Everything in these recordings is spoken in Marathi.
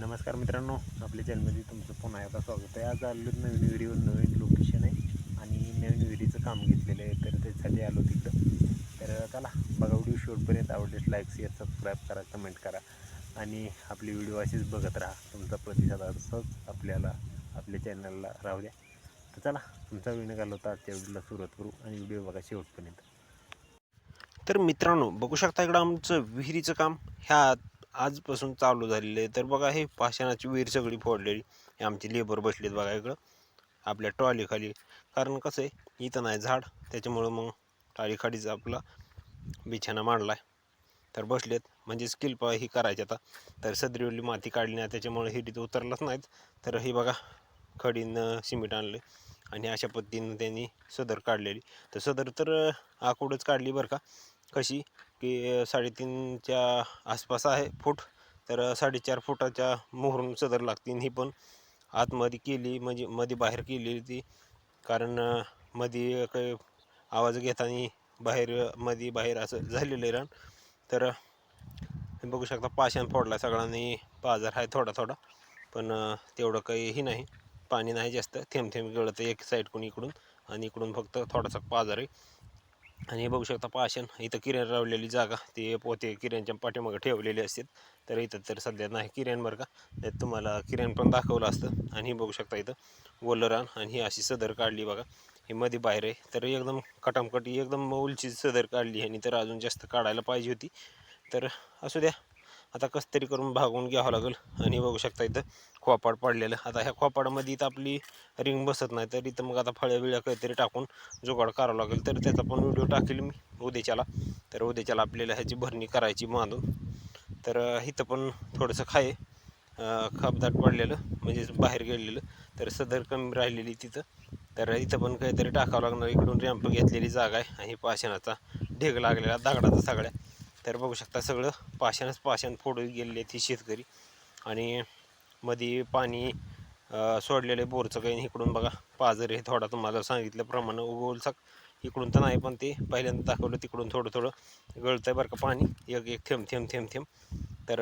नमस्कार मित्रांनो आपल्या चॅनलमध्ये तुमचं पुन्हा एकदा स्वागत आहे. आज आलो नवीन व्हिडिओ नवीन लोकेशन आहे आणि नवीन विहिरीचं काम घेतलेलं आहे तर त्यासाठी आलो तिकडं. तर चला बघा व्हिडिओ शेवटपर्यंत आवडलेस लाईक शेअर सबस्क्राईब करा कमेंट करा आणि आपली व्हिडिओ अशीच बघत राहा. तुमचा प्रतिसाद असंच आपल्याला आपल्या चॅनलला राहू द्या. तर चला तुमचा वेळ घालवता आजच्या व्हिडिओला सुरुवात करू आणि व्हिडिओ बघा शेवटपर्यंत. तर मित्रांनो बघू शकता इकडं आमचं विहिरीचं काम. ह्या आजपासून चालू झालेलं आहे. तर बघा हे पाषाणाची विहीर सगळी फोडलेली. हे आमचे लेबर बसलेत बघा इकडं. आपल्या ट्रॉलीखाली कारण कसं आहे इथं नाही झाड. त्याच्यामुळं मग ट्रॉलीखालीच आपला बिछाना मांडला आहे तर बसलेत. म्हणजे स्किल प ही करायची आता. तर सदरीवली माती काढली नाही त्याच्यामुळे हे तिथं उतरलंच नाहीत. तर हे बघा खडीनं सिमेंट आणले. आणि अशा पद्धतीनं त्यांनी सदर काढलेली. तर सदर तर आकूडच काढली बरं का. कशी की साडेतीनच्या आसपास आहे फूट तर साडेचार फुटाच्या मोहरून सदर लागतील. ही पण आतमध्ये केली म्हणजे मध्ये बाहेर केली ती कारण मध्ये काही आवाज घेताना बाहेर मध्ये बाहेर असं झालेलं आहे रान. तर बघू शकता पाषाण फोडला सगळ्यांनी. बाजार आहे थोडा थोडा पण तेवढं काहीही नाही. पाणी नाही जास्त. थेंब थेंब गळतं एक कोणी इकडून आणि इकडून फक्त थोडासा बाजार आहे. आणि हे बघू शकता पाषाण इथं किरण रावलेली जागा ते पोते किरणच्या पाठीमागं ठेवलेले असतात. तर इथं तर सध्या नाही किरण बरं का. त्यात तुम्हाला किरण पण दाखवलं असतं. आणि हे बघू शकता इथं ओलं आणि ही अशी सदर काढली बघा. ही मध्ये बाहेर आहे. तर एकदम कटामकटी एकदम उलची सदर काढली आणि तर अजून जास्त काढायला पाहिजे होती. तर असू द्या. आता कसं तरी करून भागवून घ्यावं लागेल. आणि बघू शकता इथं खोपाड पडलेलं. आता ह्या खोपाडामध्ये इथं आपली रिंग बसत नाही तर इथं मग आता फळ्या बिळ्या काहीतरी टाकून जुगाड करावं लागेल. तर त्याचा पण व्हिडिओ टाकेल मी उद्याच्याला. तर उद्याच्याला आपल्याला ह्याची भरणी करायची बांधून तर इथं पण थोडंसं खाय खपदाट पडलेलं म्हणजेच बाहेर गेलेलं. तर सदर कमी राहिलेली तिथं. तर इथं पण काहीतरी टाकावं लागणार. इकडून रॅम्प घेतलेली जागा आहे. आणि पाषाणाचा ढेग लागलेला दगडाचा सगळ्या. तर बघू शकता सगळं पाषाणच पाषाण फोडून गेलेले ती शेतकरी. आणि मध्ये पाणी सोडलेले सोडलेलं आहे बोरचं काही इकडून बघा. पाजर हे थोडा तुम्हाला सांगितल्याप्रमाणे उगवलचा. इकडून तर नाही पण ते पहिल्यांदा दाखवलं तिकडून थोडं थोडं गळतं आहे बरं का पाणी. एक एक थेंब थेंब थेंब थेंब. तर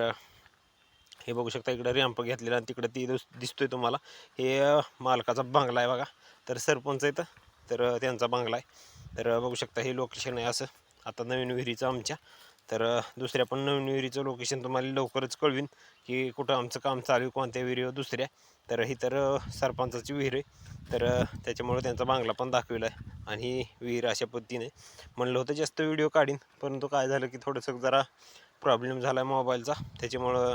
हे बघू शकता इकडं रॅम्प घेतलेला आणि तिकडं ती दिसतो दिसतोय तुम्हाला. हे मालकाचा बंगला आहे बघा. तर सरपंच आहे तर त्यांचा बंगला आहे. तर बघू शकता हे लोकेशन आहे असं. आता नवीन विहिरीचं आमच्या. तर दुसऱ्या पण नवीन विहिरीचं लोकेशन तुम्हाला लवकरच कळवीन की कुठं आमचं काम चालू आहे कोणत्या विहिरीवर दुसऱ्या. तर ही तर सरपंचाची विहीर आहे. तर त्याच्यामुळे त्यांचा बांगला पण दाखविला आहे आणि ही विहीर अशा पद्धतीने. म्हणलं होतं जास्त व्हिडिओ काढीन परंतु काय झालं की थोडंसं जरा प्रॉब्लेम झाला आहे मोबाईलचा. त्याच्यामुळं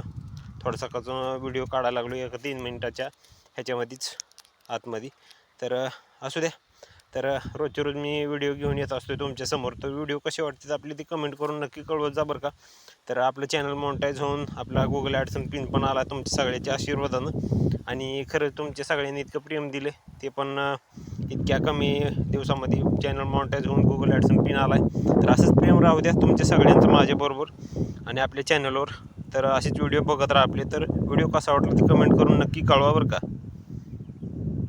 थोडासा कजून व्हिडिओ काढायला लागलो एका तीन मिनटाच्या ह्याच्यामध्येच आतमध्ये. तर असू द्या. तर रोजच्या रोज मी व्हिडिओ घेऊन येत असतो तुमच्यासमोर तर व्हिडिओ कसे वाटतात आपले ते कमेंट करून नक्की कळवत जा बरं का. तर आपलं चॅनल मॉनिटाईज होऊन आपला गुगल ॲडसन पिन पण आला तुमच्या सगळ्याच्या आशीर्वादानं. आणि खरं तुमच्या सगळ्यांनी इतकं प्रेम दिले ते पण इतक्या कमी दिवसामध्ये चॅनल मॉनिटाईज होऊन गुगल ॲडसन पिन आला आहे तर असंच प्रेम राहू द्या तुमच्या सगळ्यांचं माझ्याबरोबर आणि आपल्या चॅनलवर तर असेच व्हिडिओ बघत राहा आपले. तर व्हिडिओ कसा वाटला ते कमेंट करून नक्की कळवा बरं का.